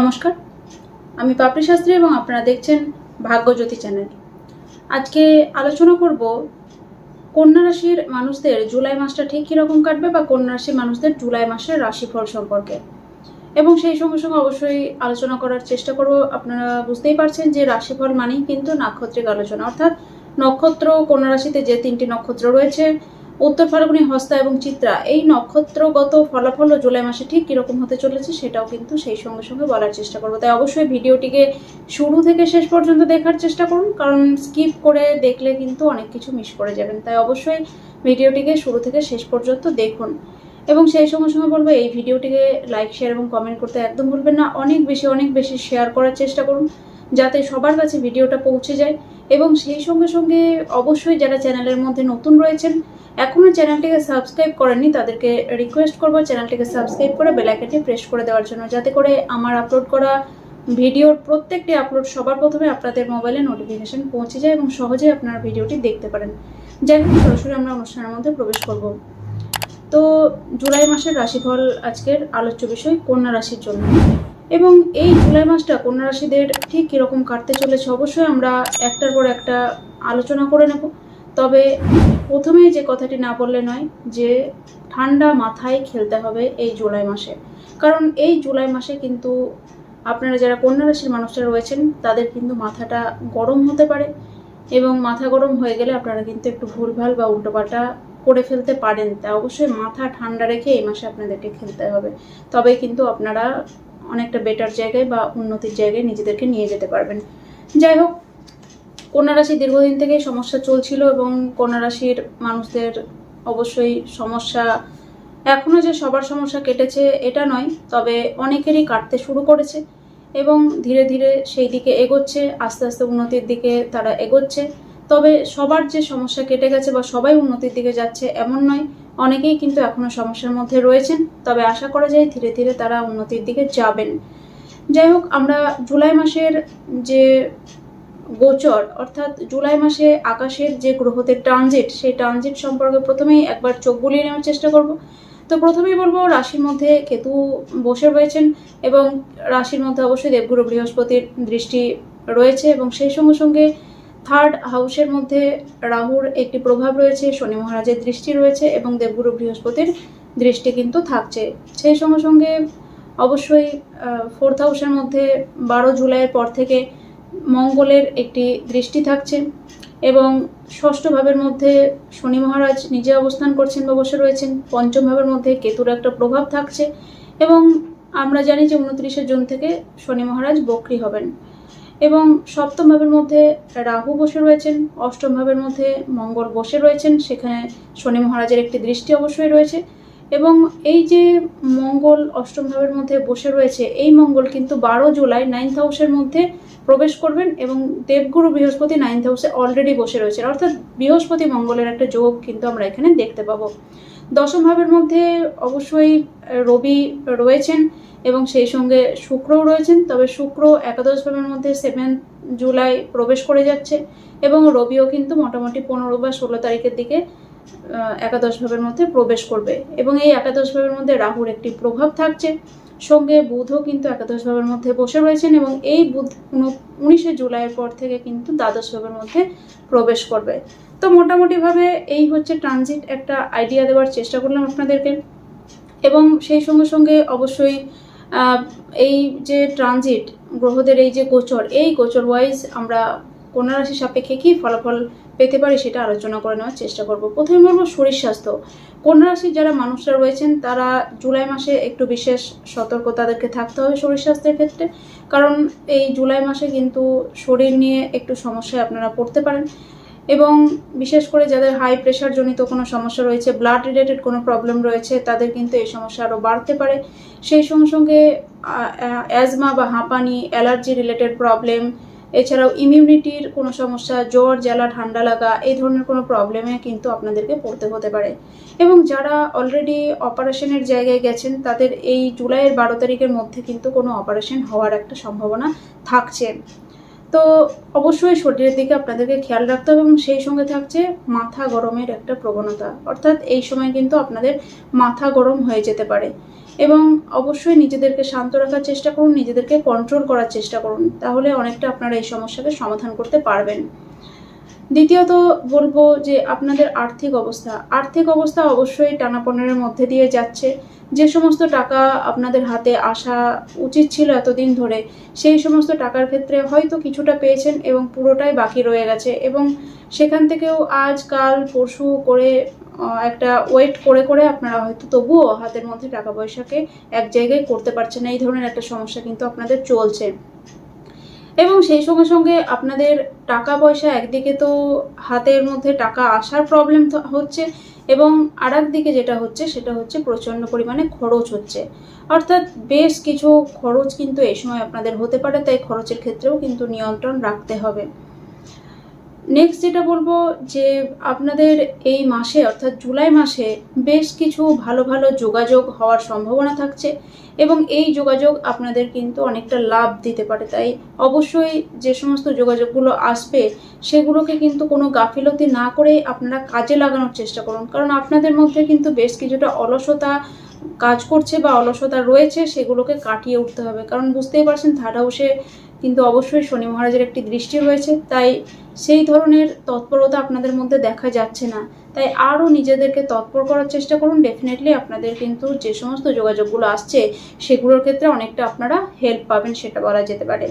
নমস্কার। আমি পাপড়ি শাস্ত্রী এবং আপনারা দেখছেন ভাগ্যজ্যোতি চ্যানেল। আজকে আলোচনা করব, কন্যা রাশির মানুষদের জুলাই মাসটা ঠিক কীরকম কাটবে বা কন্যা রাশির মানুষদের জুলাই মাসের রাশিফল সম্পর্কে। এবং সেই সঙ্গে সঙ্গে অবশ্যই আলোচনা করার চেষ্টা করব। আপনারা বুঝতেই পারছেন যে রাশিফল মানেই কিন্তু নাক্ষত্রিক আলোচনা। অর্থাৎ নক্ষত্র কন্যা রাশিতে যে তিনটি নক্ষত্র রয়েছে উত্তর ফাল্গুনী হস্তা এবং চিত্রা, এই নক্ষত্রগত ফলাফল ও জুলাই মাসে ঠিক কীরকম হতে চলেছে সেটাও কিন্তু সেই সঙ্গে সঙ্গে বলার চেষ্টা করব। তাই অবশ্যই ভিডিওটিকে শুরু থেকে শেষ পর্যন্ত দেখার চেষ্টা করুন, কারণ স্কিপ করে দেখলে কিন্তু অনেক কিছু মিস করে যাবেন। তাই অবশ্যই ভিডিওটিকে শুরু থেকে শেষ পর্যন্ত দেখুন। এবং সেই সঙ্গে সঙ্গে বলব, এই ভিডিওটিকে লাইক শেয়ার এবং কমেন্ট করতে একদম ভুলবেন না। অনেক বেশি অনেক বেশি শেয়ার করার চেষ্টা করুন, যাতে সবার কাছে ভিডিওটা পৌঁছে যায়। এবং সেই সঙ্গে সঙ্গে অবশ্যই যারা চ্যানেলের মধ্যে নতুন রয়েছেন এখনও চ্যানেলটিকে সাবস্ক্রাইব করেননি, তাদেরকে রিকোয়েস্ট করব চ্যানেলটিকে সাবস্ক্রাইব করে বেলাইকানটি প্রেস করে দেওয়ার জন্য, যাতে করে আমার আপলোড করা ভিডিওর প্রত্যেকটি আপলোড সবার প্রথমে আপনাদের মোবাইলে নোটিফিকেশন পৌঁছে যায় এবং সহজে আপনারা ভিডিওটি দেখতে পারেন। যাই হোক, সরাসরি আমরা অনুষ্ঠানের মধ্যে প্রবেশ করব। তো জুলাই মাসের রাশিফল আজকের আলোচ্য বিষয়, কন্যা রাশির জন্য। এবং এই জুলাই মাসটা কন্যা রাশিদের ঠিক কীরকম কাটতে চলেছে অবশ্যই আমরা একটার পর একটা আলোচনা করে নেব। তবে প্রথমে যে কথাটি না বললে নয় যে ঠান্ডা মাথায় খেলতে হবে এই জুলাই মাসে। কারণ এই জুলাই মাসে কিন্তু আপনারা যারা কন্যা রাশির মানুষরা রয়েছেন, তাদের কিন্তু মাথাটা গরম হতে পারে এবং মাথা গরম হয়ে গেলে আপনারা কিন্তু একটু ভুলভাল বা উল্টোপাল্টা করে ফেলতে পারেন। তা অবশ্যই মাথা ঠান্ডা রেখে এই মাসে আপনাদেরকে খেলতে হবে। তবে কিন্তু আপনারা অনেকটা বেটার জায়গায় বা উন্নতির জায়গায় নিজেদেরকে নিয়ে যেতে পারবেন। যাই হোক, কন্যা রাশি দীর্ঘদিন থেকেই সমস্যা চলছিল এবং কন্যা রাশির মানুষদের অবশ্যই সমস্যা এখনও যে সবার সমস্যা কেটেছে এটা নয়, তবে অনেকেরই কাটতে শুরু করেছে এবং ধীরে ধীরে সেই দিকে এগোচ্ছে, আস্তে আস্তে উন্নতির দিকে তারা এগোচ্ছে। তবে সবার যে সমস্যা কেটে গেছে বা সবাই উন্নতির দিকে যাচ্ছে এমন নয় অনেকেই কিন্তু এখনও সমস্যার মধ্যে রয়েছেন, তবে আশা করা যায় ধীরে ধীরে তারা উন্নতির দিকে যাবেন। যাই হোক, আমরা জুলাই মাসের যে গোচর, অর্থাৎ জুলাই মাসে আকাশের যে গ্রহদের ট্রানজিট সেই ট্রানজিট সম্পর্কে প্রথমেই একবার চোখ বুলিয়ে নেওয়ার চেষ্টা করব। তো প্রথমেই বলব, রাশির মধ্যে কেতু বসে রয়েছেন এবং রাশির মধ্যে অবশ্যই দেবগুরু বৃহস্পতির দৃষ্টি রয়েছে এবং সেই সঙ্গে সঙ্গে থার্ড হাউসের মধ্যে রাহুর একটি প্রভাব রয়েছে, শনি মহারাজের দৃষ্টি রয়েছে এবং দেবগুরু বৃহস্পতির দৃষ্টি কিন্তু থাকছে। সেই সঙ্গে সঙ্গে অবশ্যই ফোর্থ হাউসের মধ্যে বারো জুলাইয়ের পর থেকে মঙ্গলের একটি দৃষ্টি থাকছে এবং ষষ্ঠ ভাবের মধ্যে শনি মহারাজ নিজে অবস্থান করছেন বা বসে রয়েছেন। পঞ্চম ভাবের মধ্যে কেতুর একটা প্রভাব থাকছে এবং আমরা জানি যে উনত্রিশে জুন থেকে শনি মহারাজ বক্রি হবেন। এবং সপ্তম ভাবের মধ্যে রাহু বসে রয়েছেন, অষ্টম ভাবের মধ্যে মঙ্গল বসে রয়েছেন, সেখানে শনি মহারাজের একটি দৃষ্টি অবশ্যই রয়েছে এবং এই যে মঙ্গল অষ্টম ভাবের মধ্যে বসে রয়েছে, এই মঙ্গল কিন্তু বারো জুলাই নাইন্থ হাউসের মধ্যে প্রবেশ করবেন এবং দেবগুরু বৃহস্পতি নাইন্থ হাউসে অলরেডি বসে রয়েছেন। অর্থাৎ বৃহস্পতি মঙ্গলের একটা যোগ কিন্তু আমরা এখানে দেখতে পাবো। দশম ভাবের মধ্যে অবশ্যই রবি রয়েছেন এবং সেই সঙ্গে শুক্রও রয়েছেন। তবে শুক্র একাদশ ভাবের মধ্যে সেভেন জুলাই প্রবেশ করে যাচ্ছে এবং রবিও কিন্তু মোটামুটি পনেরো বা ষোলো তারিখের দিকে একাদশ ভাবের মধ্যে প্রবেশ করবে। এবং এই একাদশ ভাবের মধ্যে রাহুর একটি প্রভাব থাকছে। সঙ্গে বুধও কিন্তু একাদশ ভাবের মধ্যে বসে রয়েছেন এবং এই বুধ উনিশে জুলাইয়ের পর থেকে কিন্তু দ্বাদশ ভাবের মধ্যে প্রবেশ করবে। তো মোটামুটিভাবে এই হচ্ছে ট্রানজিট একটা আইডিয়া দেওয়ার চেষ্টা করলাম আপনাদেরকে। এবং সেই সঙ্গে সঙ্গে অবশ্যই এই যে ট্রানজিট গ্রহদের এই যে গোচর, এই গোচর ওয়াইজ আমরা রাশি সাপেক্ষে কী ফলাফল পেতে পারি সেটা আলোচনা করে নেওয়ার চেষ্টা করব। প্রথমে বলব শরীর স্বাস্থ্য। কন্যা রাশির যারা মানুষরা রয়েছেন, তারা জুলাই মাসে একটু বিশেষ সতর্ক তাদেরকে থাকতে হবে শরীর স্বাস্থ্যের ক্ষেত্রে। কারণ এই জুলাই মাসে কিন্তু শরীর নিয়ে একটু সমস্যায় আপনারা পড়তে পারেন। এবং বিশেষ করে যাদের হাই প্রেশার জনিত কোনো সমস্যা রয়েছে ব্লাড রিলেটেড কোনো প্রবলেম রয়েছে, তাদের কিন্তু এই সমস্যা আরও বাড়তে পারে। সেই সঙ্গে সঙ্গে অ্যাজমা বা হাঁপানি অ্যালার্জি রিলেটেড প্রবলেম এছাড়াও ইমিউনিটির কোনো সমস্যা, জ্বর, জ্বালা, ঠান্ডা লাগা, এই ধরনের কোনো প্রবলেমে কিন্তু আপনাদেরকে পড়তে হতে পারে। এবং যারা অলরেডি অপারেশনের জায়গায় গেছেন, তাদের এই জুলাইয়ের বারো তারিখের মধ্যে কিন্তু কোনো অপারেশন হওয়ার একটা সম্ভাবনা থাকছে। তো অবশ্যই শরীরের দিকে আপনাদেরকে খেয়াল রাখতে হবে এবং সেই সঙ্গে থাকছে মাথা গরমের একটা প্রবণতা। অর্থাৎ এই সময় কিন্তু আপনাদের মাথা গরম হয়ে যেতে পারে। এবং অবশ্যই নিজেদেরকে শান্ত রাখার চেষ্টা করুন, নিজেদেরকে কন্ট্রোল করার চেষ্টা করুন। তাহলে অনেকটা আপনারা এই সমস্যাকে সমাধান করতে পারবেন। দ্বিতীয়ত বলব যে আপনাদের আর্থিক অবস্থা। আর্থিক অবস্থা অবশ্যই টানাপনের মধ্যে দিয়ে যাচ্ছে। যে সমস্ত টাকা আপনাদের হাতে আসা উচিত ছিল এতদিন ধরে, সেই সমস্ত টাকার ক্ষেত্রে হয়তো কিছুটা পেয়েছেন এবং পুরোটাই বাকি রয়ে গেছে এবং সেখান থেকেও আজ, কাল, পরশু করে একটা ওয়েট করে করে আপনারা হয়তো তবুও হাতের মধ্যে টাকা পয়সাকে এক জায়গায় করতে পারছেন এই ধরনের একটা সমস্যা কিন্তু আপনাদের চলছে। এবং সেই সঙ্গে সঙ্গে আপনাদের টাকা পয়সা একদিকে তো হাতের মধ্যে টাকা আসার প্রবলেম হচ্ছে এবং আর দিকে যেটা হচ্ছে সেটা হচ্ছে প্রচণ্ড পরিমাণে খরচ হচ্ছে। অর্থাৎ বেশ কিছু খরচ কিন্তু এই সময় আপনাদের হতে পারে, তাই খরচের ক্ষেত্রেও কিন্তু নিয়ন্ত্রণ রাখতে হবে। নেক্সট যেটা বলব যে আপনাদের এই মাসে, অর্থাৎ জুলাই মাসে বেশ কিছু ভালো ভালো যোগাযোগ হওয়ার সম্ভাবনা থাকছে এবং এই যোগাযোগ আপনাদের কিন্তু অনেকটা লাভ দিতে পারে। তাই অবশ্যই যে সমস্ত যোগাযোগগুলো আসবে, সেগুলোকে কিন্তু কোনো গাফিলতি না করে আপনারা কাজে লাগানোর চেষ্টা করুন। কারণ আপনাদের মধ্যে কিন্তু বেশ কিছুটা অলসতা কাজ করছে বা অলসতা রয়েছে, সেগুলোকে কাটিয়ে উঠতে হবে। কারণ বুঝতেই পারছেন থার্ড হাউসে কিন্তু অবশ্যই শনি মহারাজের একটি দৃষ্টি রয়েছে। তাই সেই ধরনের তৎপরতা আপনাদের মধ্যে দেখা যাচ্ছে না। তাই আরও নিজেদেরকে তৎপর করার চেষ্টা করুন। ডেফিনেটলি আপনাদের কিন্তু যে সমস্ত যোগাযোগগুলো আসছে, সেগুলোর ক্ষেত্রে অনেকটা আপনারা হেল্প পাবেন, সেটা বলা যেতে পারে।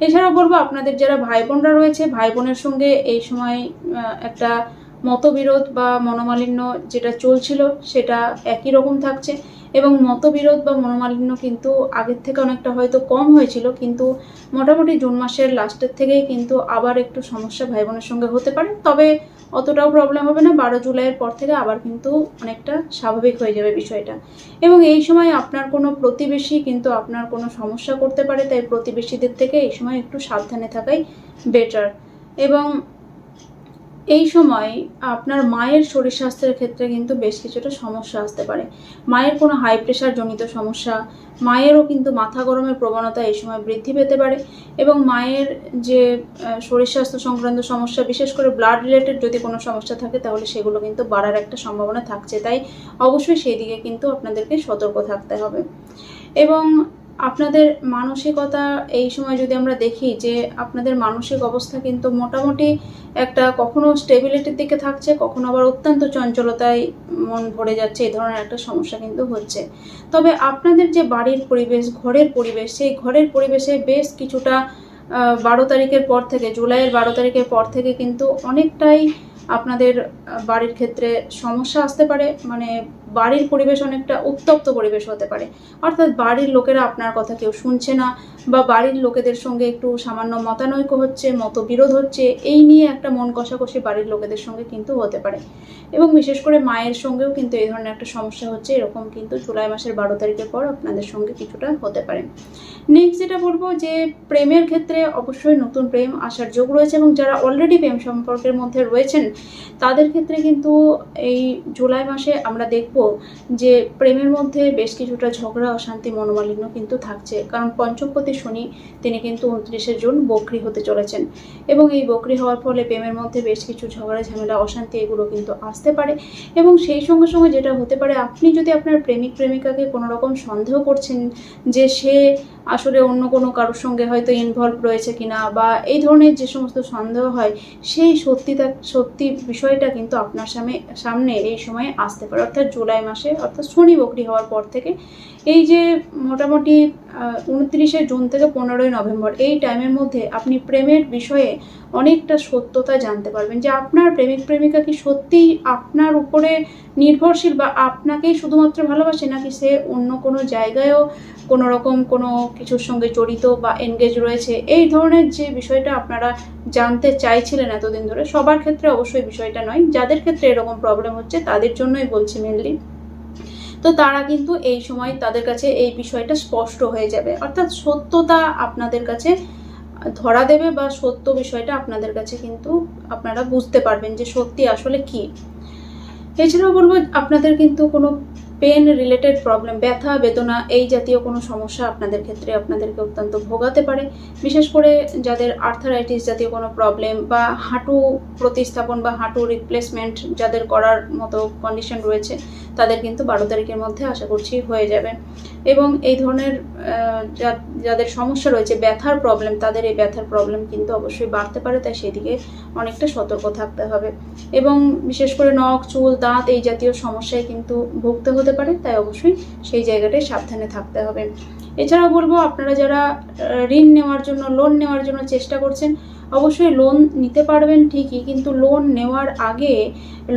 এছাড়াও বলব, আপনাদের যারা ভাই বোনরা রয়েছে ভাই বোনের সঙ্গে এই সময় একটা মতবিরোধ বা মনোমালিন্য যেটা চলছিল, সেটা একই রকম থাকছে। এবং মতবিরোধ বা মনোমালিন্য কিন্তু আগের থেকে অনেকটা হয়তো কম হয়েছিল, কিন্তু মোটামুটি জুন মাসের লাস্টের থেকেই কিন্তু আবার একটু সমস্যা ভাই বোনের সঙ্গে হতে পারে। তবে অতটাও প্রবলেম হবে না। বারো জুলাইয়ের পর থেকে আবার কিন্তু অনেকটা স্বাভাবিক হয়ে যাবে বিষয়টা। এবং এই সময় আপনার কোনো প্রতিবেশী কিন্তু আপনার কোনো সমস্যা করতে পারে, তাই প্রতিবেশীদের থেকে এই সময় একটু সাবধানে থাকাই বেটার এবং এই সময় আপনার মায়ের শরীর স্বাস্থ্যের ক্ষেত্রে কিন্তু বেশ কিছুটা সমস্যা আসতে পারে। মায়ের কোনো হাই প্রেশার জনিত সমস্যা, মায়েরও কিন্তু মাথা গরমের প্রবণতা এই সময় বৃদ্ধি পেতে পারে এবং মায়ের যে শরীর স্বাস্থ্য সংক্রান্ত সমস্যা, বিশেষ করে ব্লাড রিলেটেড যদি কোনো সমস্যা থাকে তাহলে সেগুলো কিন্তু বাড়ার একটা সম্ভাবনা থাকছে। তাই অবশ্যই সেই দিকে কিন্তু আপনাদেরকে সতর্ক থাকতে হবে। এবং আপনাদের মানসিকতা এই সময় যদি আমরা দেখি যে আপনাদের মানসিক অবস্থা কিন্তু মোটামুটি একটা কখনো স্টেবিলিটির দিকে থাকছে, কখনো আবার অত্যন্ত চঞ্চলতায় মন ভরে যাচ্ছে, এই ধরনের একটা সমস্যা কিন্তু হচ্ছে। তবে আপনাদের যে বাড়ির পরিবেশ, ঘরের পরিবেশ, সেই ঘরের পরিবেশে বেশ কিছুটা বারো তারিখের পর থেকে, জুলাইয়ের বারো তারিখের পর থেকে কিন্তু অনেকটাই আপনাদের বাড়ির ক্ষেত্রে সমস্যা আসতে পারে মানে বাড়ির পরিবেশ অনেকটা উত্তপ্ত পরিবেশ হতে পারে। অর্থাৎ বাড়ির লোকেরা আপনার কথা কেউ শুনছে না, বা বাড়ির লোকেদের সঙ্গে একটু সামান্য মতানৈক্য হচ্ছে, মতবিরোধ হচ্ছে, এই নিয়ে একটা মন কষাকষি বাড়ির লোকেদের সঙ্গে কিন্তু হতে পারে। এবং বিশেষ করে মায়ের সঙ্গেও কিন্তু এই ধরনের একটা সমস্যা হচ্ছে, এরকম কিন্তু জুলাই মাসের বারো তারিখের পর আপনাদের সঙ্গে কিছুটা হতে পারে। নেক্সট যেটা বলব যে, প্রেমের ক্ষেত্রে অবশ্যই নতুন প্রেম আসার যোগ রয়েছে, এবং যারা অলরেডি প্রেম সম্পর্কের মধ্যে রয়েছেন তাদের ক্ষেত্রে কিন্তু এই জুলাই মাসে আমরা দেখব যে প্রেমের মধ্যে বেশ কিছুটা ঝগড়া, অশান্তি, মনোমালিন্য কিন্তু থাকছে। কারণ পঞ্চমপতি শনি, তিনি কিন্তু উনত্রিশে জুন বকরি হতে চলেছেন। এবং এই বকরি হওয়ার ফলে প্রেমের মধ্যে বেশ কিছু ঝগড়া, ঝামেলা, অশান্তি এগুলো কিন্তু আসতে পারে। এবং সেই সঙ্গে সঙ্গে যেটা হতে পারে, আপনি যদি আপনার প্রেমিক, প্রেমিকাকে কোনো রকম সন্দেহ করছেন যে সে আসলে অন্য কোনো কারোর সঙ্গে হয়তো ইনভলভ রয়েছে কিনা বা এই ধরনের যে সমস্ত সন্দেহ হয়, সেই সত্যিটা, সত্যি বিষয়টা কিন্তু আপনার সামনে সামনে এই সময়ে আসতে পারে। অর্থাৎ জুলাই মাসে, অর্থাৎ শনি বকরি হওয়ার পর থেকে এই যে মোটামুটি উনত্রিশে জুন থেকে পনেরোই নভেম্বর এই টাইমের মধ্যে আপনি প্রেমের বিষয়ে অনেকটা সত্যতা জানতে পারবেন যে আপনার প্রেমিক, প্রেমিকা কি সত্যিই আপনার উপরে নির্ভরশীল বা আপনাকেই শুধুমাত্র ভালোবাসে নাকি সে অন্য কোনো জায়গায়ও কোনো রকম কোনো কিছুর সঙ্গে জড়িত বা এনগেজ রয়েছে? এই ধরনের যে বিষয়টা আপনারা জানতে চাইছিলেন এতদিন ধরে, সবার ক্ষেত্রে অবশ্যই বিষয়টা নয়। যাদের ক্ষেত্রে এরকম প্রবলেম হচ্ছে, তাদের জন্যই বলছি মেনলি তো তারা কিন্তু এই সময় তাদের কাছে এই বিষয়টা স্পষ্ট হয়ে যাবে। অর্থাৎ সত্যতা আপনাদের কাছে ধরা দেবে বা সত্য বিষয়টা আপনাদের কাছে কিন্তু আপনারা বুঝতে পারবেন যে সত্যি আসলে কি। এছাড়াও বলব, আপনাদের কিন্তু কোনো পেন রিলেটেড প্রবলেম ব্যথা, বেদনা, এই জাতীয় কোনো সমস্যা আপনাদের ক্ষেত্রে আপনাদেরকে অত্যন্ত ভোগাতে পারে। বিশেষ করে যাদের আর্থারাইটিস জাতীয় কোনো প্রবলেম বা হাঁটু প্রতিস্থাপন বা হাঁটু রিপ্লেসমেন্ট যাদের করার মতো কন্ডিশন রয়েছে তাদের কিন্তু বারো তারিখের মধ্যে আশা করছি হয়ে যাবে। এবং এই ধরনের যাদের সমস্যা রয়েছে, ব্যথার প্রবলেম তাদের এই ব্যথার প্রবলেম কিন্তু অবশ্যই বাড়তে পারে, তাই সেদিকে অনেকটা সতর্ক থাকতে হবে। এবং বিশেষ করে নখ, চুল, দাঁত এই জাতীয় সমস্যায় কিন্তু ভুগতে হতে পারে, তাই অবশ্যই সেই জায়গাটায় সাবধানে থাকতে হবে। এছাড়াও বলব, আপনারা যারা ঋণ নেওয়ার জন্য লোন নেওয়ার জন্য চেষ্টা করছেন অবশ্যই লোন নিতে পারবেন ঠিকই, কিন্তু লোন নেওয়ার আগে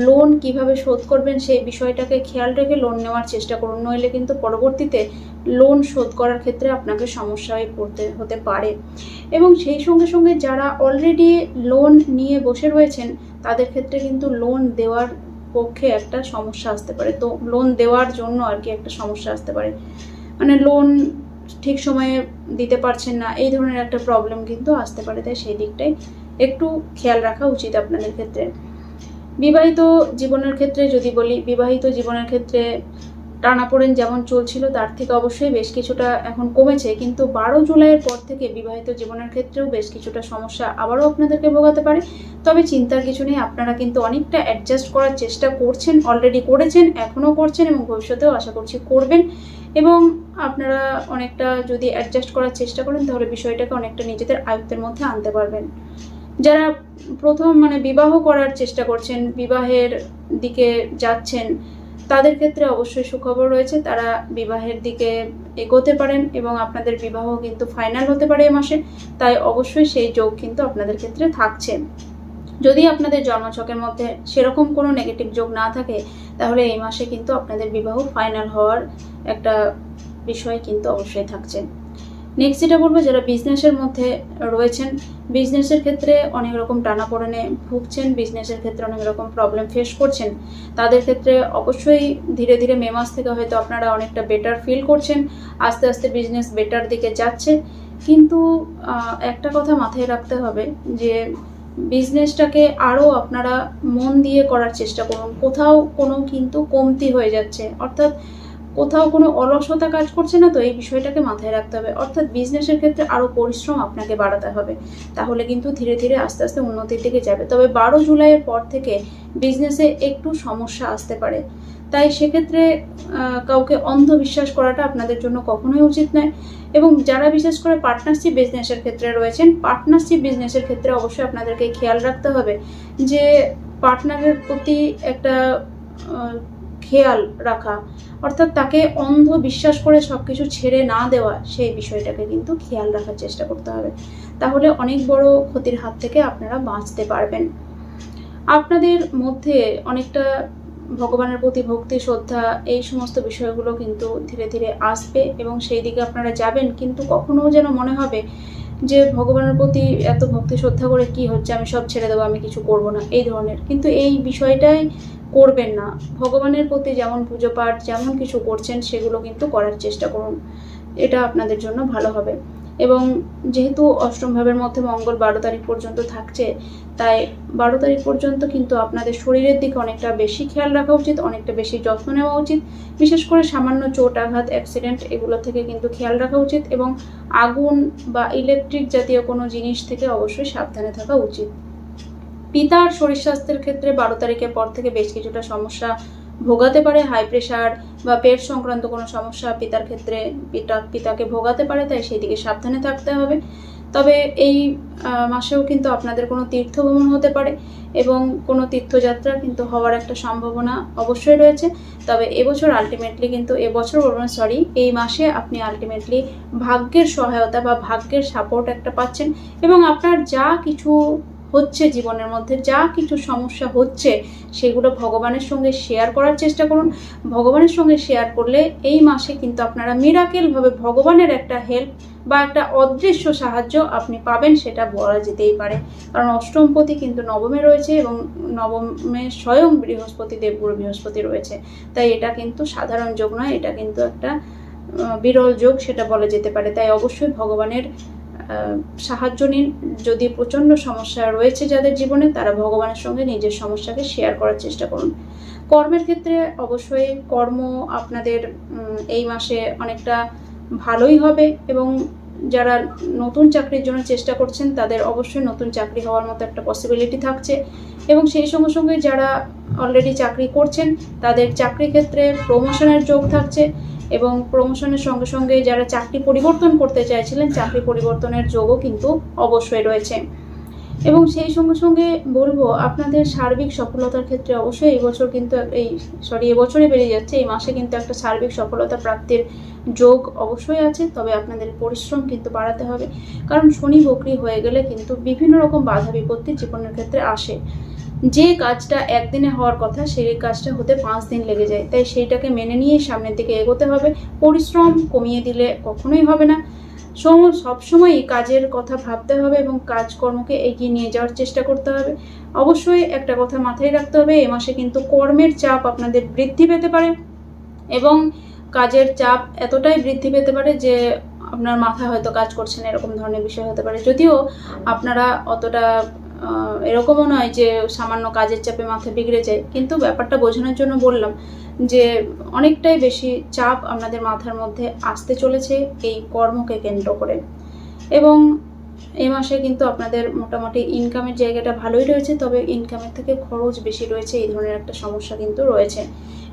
লোন কীভাবে শোধ করবেন সেই বিষয়টাকে খেয়াল রেখে লোন নেওয়ার চেষ্টা করুন। নইলে কিন্তু পরবর্তীতে লোন শোধ করার ক্ষেত্রে আপনাকে সমস্যায় পড়তে হতে পারে। এবং সেই সঙ্গে সঙ্গে যারা অলরেডি লোন নিয়ে বসে রয়েছেন, তাদের ক্ষেত্রে কিন্তু লোন দেওয়ার পক্ষে একটা সমস্যা আসতে পারে। তো লোন দেওয়ার জন্য আর কি একটা সমস্যা আসতে পারে। মানে লোন ঠিক সময়ে দিতে পারছেন না, এই ধরনের একটা প্রবলেম কিন্তু আসতে পারে। তাই সেই দিকটাই একটু খেয়াল রাখা উচিত আপনাদের ক্ষেত্রে। বিবাহিত জীবনের ক্ষেত্রে যদি বলি, বিবাহিত জীবনের ক্ষেত্রে টানাপোড়েন যেমন চলছিল, তার থেকে অবশ্যই বেশ কিছুটা এখন কমেছে। কিন্তু বারো জুলাইয়ের পর থেকে বিবাহিত জীবনের ক্ষেত্রেও বেশ কিছুটা সমস্যা আবারও আপনাদেরকে ভোগাতে পারে। তবে চিন্তার কিছু নেই, আপনারা কিন্তু অনেকটা অ্যাডজাস্ট করার চেষ্টা করছেন অলরেডি করেছেন, এখনও করছেন এবং ভবিষ্যতেও আশা করছি করবেন। এবং আপনারা অনেকটা যদি অ্যাডজাস্ট করার চেষ্টা করেন, তাহলে বিষয়টাকে অনেকটা নিজেদের আয়ত্তের মধ্যে আনতে পারবেন। যারা প্রথম মানে বিবাহ করার চেষ্টা করছেন, বিবাহের দিকে যাচ্ছেন, তাদের ক্ষেত্রে অবশ্যই সুখবর রয়েছে। তারা বিবাহের দিকে এগোতে পারেন এবং আপনাদের বিবাহ কিন্তু ফাইনাল হতে পারে এ মাসে। তাই অবশ্যই সেই যোগ কিন্তু আপনাদের ক্ষেত্রে থাকছে। যদি আপনাদের জন্মছকের মধ্যে সেরকম কোনো নেগেটিভ যোগ না থাকে তাহলে এই মাসে কিন্তু আপনাদের বিবাহ ফাইনাল হওয়ার একটা বিষয় কিন্তু অবশ্যই থাকছে। নেক্সট যেটা বলব, যারা বিজনেসের মধ্যে রয়েছেন বিজনেসের ক্ষেত্রে অনেক রকম টানাপোড়েনে ভুগছেন বিজনেসের ক্ষেত্রে অনেক রকম প্রবলেম ফেস করছেন, তাদের ক্ষেত্রে অবশ্যই ধীরে ধীরে মে মাস থেকে হয়তো আপনারা অনেকটা বেটার ফিল করছেন, আস্তে আস্তে বিজনেস বেটার দিকে যাচ্ছে। কিন্তু একটা কথা মাথায় রাখতে হবে যে বিজনেসটাকে আরও আপনারা মন দিয়ে করার চেষ্টা করুন। কোথাও কোনো কিন্তু কমতি হয়ে যাচ্ছে। অর্থাৎ কোথাও কোনো অলসতা কাজ করছে না তো, এই বিষয়টাকে মাথায় রাখতে হবে। অর্থাৎ বিজনেসের ক্ষেত্রে আরও পরিশ্রম আপনাকে বাড়াতে হবে। তাহলে কিন্তু ধীরে ধীরে আস্তে আস্তে উন্নতির দিকে যাবে। তবে বারো জুলাইয়ের পর থেকে বিজনেসে একটু সমস্যা আসতে পারে। তাই সেক্ষেত্রে কাউকে অন্ধবিশ্বাস করাটা আপনাদের জন্য কখনোই উচিত নয়। এবং যারা বিশেষ করে পার্টনারশিপ বিজনেসের ক্ষেত্রে রয়েছেন, পার্টনারশিপ বিজনেসের ক্ষেত্রে অবশ্যই আপনাদেরকে খেয়াল রাখতে হবে যে পার্টনারের প্রতি একটা খেয়াল রাখা, অর্থাৎ তাকে অন্ধ বিশ্বাস করে সব কিছু ছেড়ে না দেওয়া, সেই বিষয়টাকে কিন্তু খেয়াল রাখার চেষ্টা করতে হবে। তাহলে অনেক বড় ক্ষতির হাত থেকে আপনারা বাঁচতে পারবেন। আপনাদের মধ্যে অনেকটা ভগবানের প্রতি ভক্তি, শ্রদ্ধা, এই সমস্ত বিষয়গুলো কিন্তু ধীরে ধীরে আসবে এবং সেই দিকে আপনারা যাবেন। কিন্তু কখনো যেন মনে হবে যে ভগবানের প্রতি এত ভক্তি, শ্রদ্ধা করে কি হচ্ছে? আমি সব ছেড়ে দেবো, আমি কিছু করব না, এই ধরনের। কিন্তু এই বিষয়টাই করবেন না। ভগবানের প্রতি যেমন পুজো পাঠ, যেমন কিছু করছেন, সেগুলো কিন্তু করার চেষ্টা করুন। এটা আপনাদের জন্য ভালো হবে। এবং যেহেতু অষ্টম ভাবের মধ্যে মঙ্গল বারো তারিখ পর্যন্ত থাকছে, তাই বারো তারিখ পর্যন্ত কিন্তু আপনাদের শরীরের দিকে অনেকটা বেশি খেয়াল রাখা উচিত, অনেকটা বেশি যত্ন নেওয়া উচিত। বিশেষ করে সামান্য চোট, আঘাত অ্যাক্সিডেন্ট এগুলো থেকে কিন্তু খেয়াল রাখা উচিত এবং আগুন বা ইলেকট্রিক জাতীয় কোনো জিনিস থেকে অবশ্যই সাবধানে থাকা উচিত। পিতার শরীর স্বাস্থ্যের ক্ষেত্রে বারো তারিখের পর থেকে বেশ কিছুটা সমস্যা ভোগাতে পারে হাই প্রেশার বা পেট সংক্রান্ত কোনো সমস্যা পিতার ক্ষেত্রে, পিতা, পিতাকে ভোগাতে পারে, তাই সেই দিকে সাবধানে থাকতে হবে। তবে এই মাসেও কিন্তু আপনাদের কোনো তীর্থ ভ্রমণ হতে পারে এবং কোনো তীর্থযাত্রা কিন্তু হওয়ার একটা সম্ভাবনা অবশ্যই রয়েছে। তবে এবছর আলটিমেটলি কিন্তু, এবছর বলবেন সরি এই মাসে আপনি আলটিমেটলি ভাগ্যের সহায়তা বা ভাগ্যের সাপোর্ট একটা পাচ্ছেন এবং আপনার যা কিছু হচ্ছে, জীবনের মধ্যে যা কিছু সমস্যা হচ্ছে, সেগুলো ভগবানের সঙ্গে শেয়ার করার চেষ্টা করুন। ভগবানের সঙ্গে শেয়ার করলে এই মাসে কিন্তু আপনারা মিরাকেলভাবে ভগবানের একটা হেল্প বা একটা অদৃশ্য সাহায্য আপনি পাবেন, সেটা বলা যেতেই পারে। কারণ অষ্টমপতি কিন্তু নবমে রয়েছে এবং নবমে স্বয়ং বৃহস্পতি, দেবগুরু বৃহস্পতি রয়েছে। তাই এটা কিন্তু সাধারণ যোগ নয়, এটা কিন্তু একটা বিরল যোগ, সেটা বলা যেতে পারে। তাই অবশ্যই ভগবানের সাহায্য নিন। যদি প্রচণ্ড সমস্যা রয়েছে যাদের জীবনে, তারা ভগবানের সঙ্গে নিজের সমস্যাকে শেয়ার করার চেষ্টা করুন। কর্মের ক্ষেত্রে অবশ্যই কর্ম আপনাদের এই মাসে অনেকটা ভালোই হবে এবং যারা নতুন চাকরির জন্য চেষ্টা করছেন, তাদের অবশ্যই নতুন চাকরি হওয়ার মতো একটা পসিবিলিটি থাকছে। এবং সেই সঙ্গে সঙ্গে যারা অলরেডি চাকরি করছেন, তাদের চাকরি ক্ষেত্রে প্রমোশনের যোগ থাকছে। এবং প্রমোশনের সঙ্গে সঙ্গে যারা চাকরি পরিবর্তন করতে চাইছিলেন, চাকরি পরিবর্তনের যোগও কিন্তু অবশ্যই রয়েছে। এবং সেই সঙ্গে সঙ্গে বলব, আপনাদের সার্বিক সফলতার ক্ষেত্রে অবশ্যই এই বছর কিন্তু এই সরি এবছরে বেরিয়ে যাচ্ছে, এই মাসে কিন্তু একটা সার্বিক সফলতা প্রাপ্তির যোগ অবশ্যই আছে, তবে আপনাদের পরিশ্রম কিন্তু বাড়াতে হবে। কারণ শনি বকরি হয়ে গেলে কিন্তু বিভিন্ন রকম বাধা বিপত্তি জীবনের ক্ষেত্রে আসে। যে কাজটা একদিনে হওয়ার কথা, সেই কাজটা হতে পাঁচ দিন লেগে যায়। তাই সেইটাকে মেনে নিয়ে সামনের দিকে এগোতে হবে। পরিশ্রম কমিয়ে দিলে কখনোই হবে না। সম, সবসময় কাজের কথা ভাবতে হবে এবং কাজকর্মকে এগিয়ে নিয়ে যাওয়ার চেষ্টা করতে হবে। অবশ্যই একটা কথা মাথায় রাখতে হবে, এ মাসে কিন্তু কর্মের চাপ আপনাদের বৃদ্ধি পেতে পারে এবং কাজের চাপ এতটাই বৃদ্ধি পেতে পারে যে আপনার মাথা হয়তো কাজ করছে না, এরকম ধরনের বিষয় হতে পারে। যদিও আপনারা অতটা এরকমও নয় যে সামান্য কাজের চাপে মাথা বিগড়ে যায়, কিন্তু ব্যাপারটা বোঝানোর জন্য বললাম যে অনেকটাই বেশি চাপ আপনাদের মাথার মধ্যে আসতে চলেছে এই কর্মকে কেন্দ্র করে। এবং এই মাসে কিন্তু আপনাদের মোটামুটি ইনকামের জায়গাটা ভালোই রয়েছে, তবে ইনকামের থেকে খরচ বেশি রয়েছে, এই ধরনের একটা সমস্যা কিন্তু রয়েছে।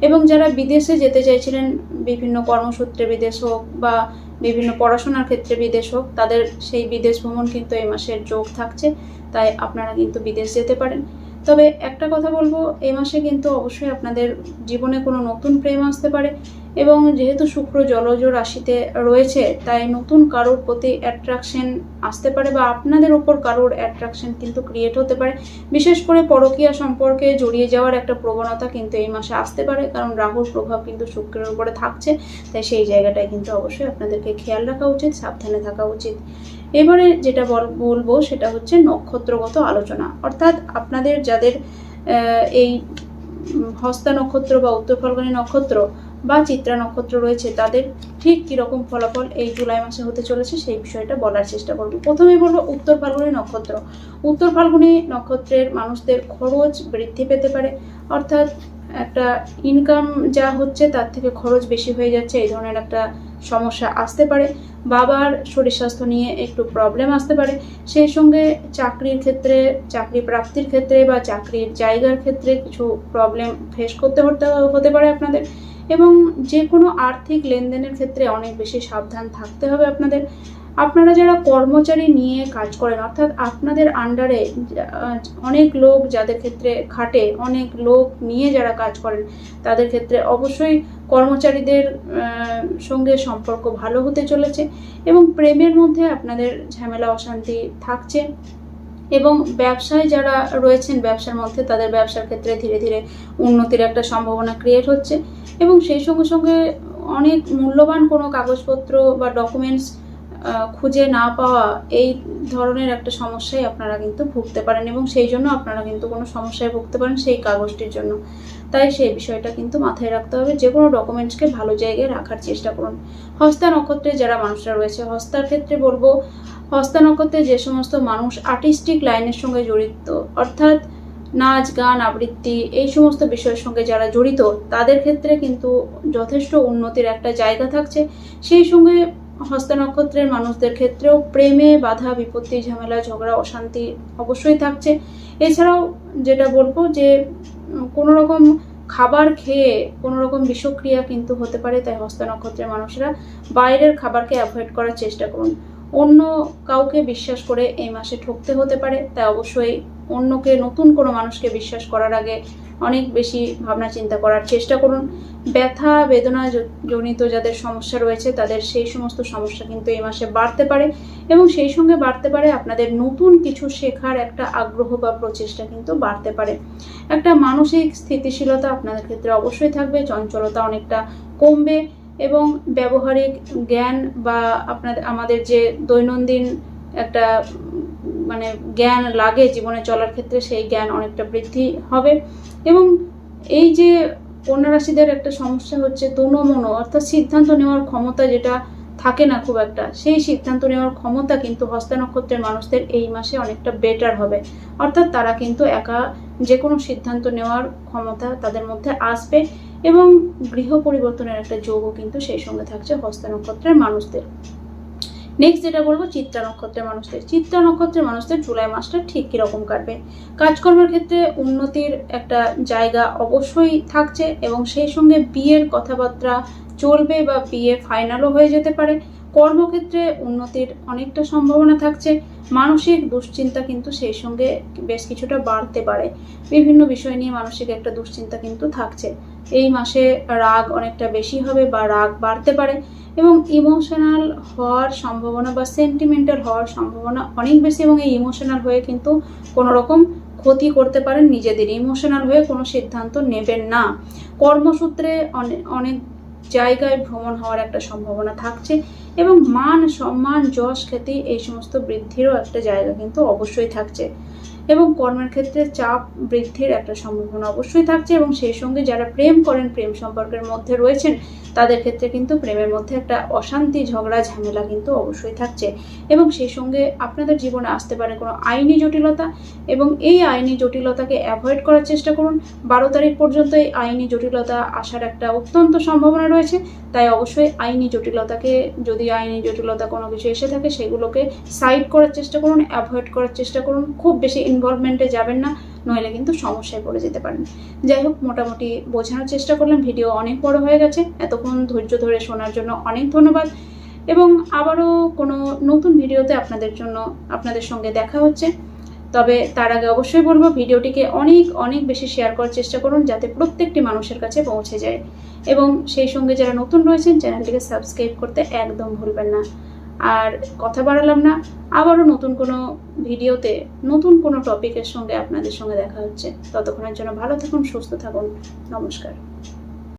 এবং যারা বিদেশে যেতে চাইছিলেন, বিভিন্ন কর্মসূত্রে বিদেশ হোক বা বিভিন্ন পড়াশোনার ক্ষেত্রে বিদেশ হোক, তাদের সেই বিদেশ ভ্রমণ কিন্তু এই মাসের যোগ থাকছে। তাই আপনারা কিন্তু বিদেশ যেতে পারেন। তবে একটা কথা বলব এই মাসে কিন্তু অবশ্যই আপনাদের জীবনে কোনো নতুন প্রেম আসতে পারে। এবং যেহেতু শুক্র জলজ রাশিতে রয়েছে, তাই নতুন কারোর প্রতি অ্যাট্রাকশন আসতে পারে বা আপনাদের ওপর কারোর অ্যাট্রাকশন কিন্তু ক্রিয়েট হতে পারে। বিশেষ করে পরকীয়া সম্পর্কে জড়িয়ে যাওয়ার একটা প্রবণতা কিন্তু এই মাসে আসতে পারে, কারণ রাহুর প্রভাব কিন্তু শুক্রের উপরে থাকছে, তাই সেই জায়গাটায় কিন্তু অবশ্যই আপনাদেরকে খেয়াল রাখা উচিত, সাবধানে থাকা উচিত। এবারে যেটা বল- বলব সেটা হচ্ছে নক্ষত্রগত আলোচনা। অর্থাৎ আপনাদের যাদের এই হস্তা নক্ষত্র বা উত্তর ফাল্গুনী নক্ষত্র বা চিত্রা নক্ষত্র রয়েছে, তাদের ঠিক কীরকম ফলাফল এই জুলাই মাসে হতে চলেছে সেই বিষয়টা বলার চেষ্টা করব। প্রথমেই বলব উত্তর ফাল্গুনি নক্ষত্র। উত্তর ফাল্গুনি নক্ষত্রের মানুষদের খরচ বৃদ্ধি পেতে পারে, অর্থাৎ একটা ইনকাম যা হচ্ছে তার থেকে খরচ বেশি হয়ে যাচ্ছে, এই ধরনের একটা সমস্যা আসতে পারে। বাবার শরীর স্বাস্থ্য নিয়ে একটু প্রবলেম আসতে পারে। সেই সঙ্গে চাকরির ক্ষেত্রে, চাকরি প্রাপ্তির ক্ষেত্রে বা চাকরির জায়গার ক্ষেত্রে কিছু প্রবলেম ফেস করতে হতে হতে পারে আপনাদের। এবং যে কোনো আর্থিক লেনদেনের ক্ষেত্রে অনেক বেশি সাবধান থাকতে হবে আপনাদের। আপনারা যারা কর্মচারী নিয়ে কাজ করেন, অর্থাৎ আপনাদের আন্ডারে অনেক লোক যাদের ক্ষেত্রে খাটে, অনেক লোক নিয়ে যারা কাজ করেন, তাদের ক্ষেত্রে অবশ্যই কর্মচারীদের সঙ্গে সম্পর্ক ভালো হতে চলেছে এবং প্রেমের মধ্যে আপনাদের ঝামেলা, অশান্তি থাকছে এবং ব্যবসায় যারা রয়েছেন, ব্যবসার মধ্যে তাদের ব্যবসার ক্ষেত্রে ধীরে ধীরে উন্নতির একটা সম্ভাবনা ক্রিয়েট হচ্ছে এবং সেই সঙ্গে সঙ্গে অনেক মূল্যবান কোনো কাগজপত্র বা ডকুমেন্টস খুঁজে না পাওয়া এই ধরনের একটা সমস্যায় আপনারা কিন্তু ভুগতে পারেন এবং সেই জন্য আপনারা কিন্তু কোনো সমস্যায় ভুগতে পারেন সেই কাগজটির জন্য। তাই সেই বিষয়টা কিন্তু মাথায় রাখতে হবে, যে কোনো ডকুমেন্টসকে ভালো জায়গায় রাখার চেষ্টা করুন। হস্তা নক্ষত্রে যারা মানুষরা রয়েছে, হস্তার ক্ষেত্রে বলব, হস্তা নক্ষত্রে যে সমস্ত মানুষ আর্টিস্টিক লাইনের সঙ্গে জড়িত, অর্থাৎ নাচ, গান, আবৃত্তি, এই সমস্ত বিষয়ের সঙ্গে যারা জড়িত, তাদের ক্ষেত্রে কিন্তু যথেষ্ট উন্নতির একটা জায়গা থাকছে। সেই সঙ্গে হস্তা নক্ষত্রের মানুষদের ক্ষেত্রেও প্রেমে বাধা, বিপত্তি, ঝামেলা, ঝগড়া, অশান্তি অবশ্যই থাকছে। এছাড়াও যেটা বলব যে কোনো রকম খাবার খেয়ে কোনো রকম বিষক্রিয়া কিন্তু হতে পারে, তাই হস্ত নক্ষত্রের মানুষরা বাইরের খাবারকে অ্যাভয়েড করার চেষ্টা করুন। অন্য কাউকে বিশ্বাস করে এই মাসে ঠকতে হতে পারে, তাই অবশ্যই অন্যকে, নতুন কোনো মানুষকে বিশ্বাস করার আগে অনেক বেশি ভাবনা চিন্তা করার চেষ্টা করুন। ব্যথা, বেদনা জনিত যাদের সমস্যা রয়েছে, তাদের সেই সমস্ত সমস্যা কিন্তু এই মাসে বাড়তে পারে এবং সেই সঙ্গে বাড়তে পারে আপনাদের নতুন কিছু শেখার একটা আগ্রহ বা প্রচেষ্টা কিন্তু বাড়তে পারে। একটা মানসিক স্থিতিশীলতা আপনাদের ক্ষেত্রে অবশ্যই থাকবে, চঞ্চলতা অনেকটা কমবে। এবং ব্যবহারিক জ্ঞান বা আপনাদের আমাদের যে দৈনন্দিন একটা মানে জ্ঞান লাগে জীবনে চলার ক্ষেত্রে, সেই জ্ঞান অনেকটা বৃদ্ধি হবে। এবং এই যে কন্যা রাশিদের একটা সমস্যা হচ্ছে দোনো অর্থাৎ সিদ্ধান্ত নেওয়ার ক্ষমতা যেটা থাকে না খুব একটা, সেই সিদ্ধান্ত নেওয়ার ক্ষমতা কিন্তু হস্তা নক্ষত্রের মানুষদের এই মাসে অনেকটা বেটার হবে। অর্থাৎ তারা কিন্তু একা যে কোনো সিদ্ধান্ত নেওয়ার ক্ষমতা তাদের মধ্যে আসবে। এবং গৃহ পরিবর্তনের একটা যোগও কিন্তু সেই সঙ্গে থাকছে হস্ত নক্ষত্রের মানুষদের। নেক্সট যেটা বলব, চিত্রা নক্ষত্রের মানুষদের। চিত্রা নক্ষত্রের মানুষদের জুলাই মাসটা ঠিক কীরকম কাটবে? কাজকর্মের ক্ষেত্রে উন্নতির একটা জায়গা অবশ্যই থাকছে এবং সেই সঙ্গে বিয়ের কথাবার্তা চলবে বা বিয়ে ফাইনালও হয়ে যেতে পারে। কর্মক্ষেত্রে উন্নতির অনেকটা সম্ভাবনা থাকছে। মানসিক দুশ্চিন্তা কিন্তু সেই সঙ্গে বেশ কিছুটা বাড়তে পারে। বিভিন্ন বিষয় নিয়ে মানসিক একটা দুশ্চিন্তা কিন্তু থাকছে। এই মাসে রাগ অনেকটা বেশি হবে বা রাগ বাড়তে পারে এবং ইমোশনাল হওয়ার সম্ভাবনা বা সেন্টিমেন্টাল হওয়ার সম্ভাবনা অনেক বেশি এবং এই ইমোশনাল হয়ে কিন্তু কোনো রকম ক্ষতি করতে পারেন নিজেদের। ইমোশনাল হয়ে কোনো সিদ্ধান্ত নেবেন না। কর্মসূত্রে অনে- অনেক জায়গায় ভ্রমণ হওয়ার একটা সম্ভাবনা থাকছে এবং মান সম্মান, যশ, খ্যাতি এই সমস্ত বৃদ্ধিরও একটা জায়গা কিন্তু অবশ্যই থাকছে। এবং কর্মের ক্ষেত্রে চাপ বৃদ্ধির একটা সম্ভাবনা অবশ্যই থাকছে এবং সেই সঙ্গে যারা প্রেম করেন, প্রেম সম্পর্কের মধ্যে রয়েছেন তাদের ক্ষেত্রে কিন্তু প্রেমের মধ্যে একটা অশান্তি, ঝগড়া, ঝামেলা কিন্তু অবশ্যই থাকছে। এবং সেই সঙ্গে আপনাদের জীবনে আসতে পারে কোনো আইনি জটিলতা এবং এই আইনি জটিলতাকে অ্যাভয়েড করার চেষ্টা করুন। বারো তারিখ পর্যন্ত এই আইনি জটিলতা আসার একটা অত্যন্ত সম্ভাবনা রয়েছে। তাই অবশ্যই আইনি জটিলতাকে, যদি আইনি জটিলতা কোনো কিছু এসে থাকে, সেগুলোকে সাইড করার চেষ্টা করুন অ্যাভয়েড করার চেষ্টা করুন। খুব বেশি ইনভলভমেন্টে যাবেন না। নইলে কিন্তু সমস্যায় পড়ে যেতে পারেন। যাই হোক, মোটামুটি বোঝানোর চেষ্টা করলাম, ভিডিও অনেক বড় হয়ে গেছে। এতক্ষণ ধৈর্য ধরে শোনার জন্য অনেক ধন্যবাদ। এবং আবারও কোনো নতুন ভিডিওতে আপনাদের জন্য আপনাদের সঙ্গে দেখা হচ্ছে। তবে তার আগে অবশ্যই বলব, ভিডিওটিকে অনেক অনেক বেশি শেয়ার করার চেষ্টা করুন, যাতে প্রত্যেকটি মানুষের কাছে পৌঁছে যায়। এবং সেই সঙ্গে যারা নতুন রয়েছেন, চ্যানেলটিকে সাবস্ক্রাইব করতে একদম ভুলবেন না। আর কথা বাড়ালাম না, আবারও নতুন কোনো ভিডিওতে নতুন কোনো টপিকের সঙ্গে আপনাদের সঙ্গে দেখা হচ্ছে। ততক্ষণের জন্য ভালো থাকুন, সুস্থ থাকুন। নমস্কার।